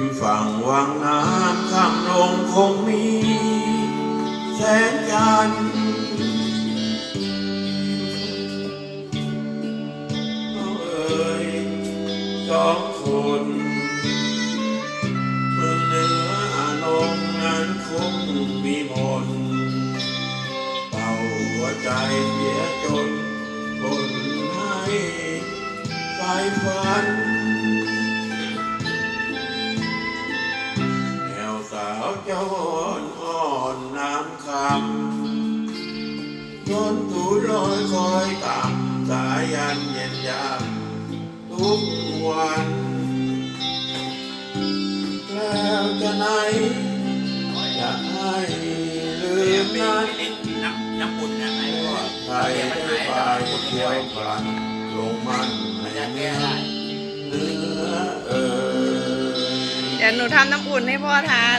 มฝั่งวังน้ำข้ามลงคงมีแสงจันทร์น้องเอ๋ยสองคนเมืองเหนืออานงนั้นคงมีมนเป่าหัวใจเสียจนคนให้ไฟฝัน จ้าอ่อนอ่อนน้ำคำนนตูลอยคอยต่ำสายยันเย็นยามทุกวัน แล้วจะไหนจะให้ลืมนั้นน้ำน้ำปุ่นนะไอ้พ่อใครได้ไปเที่ยวกลันลงมันในเนื้อเนื้อเอ่ยเดี๋ยวหนูทำน้ำอุ่นให้พ่อทาน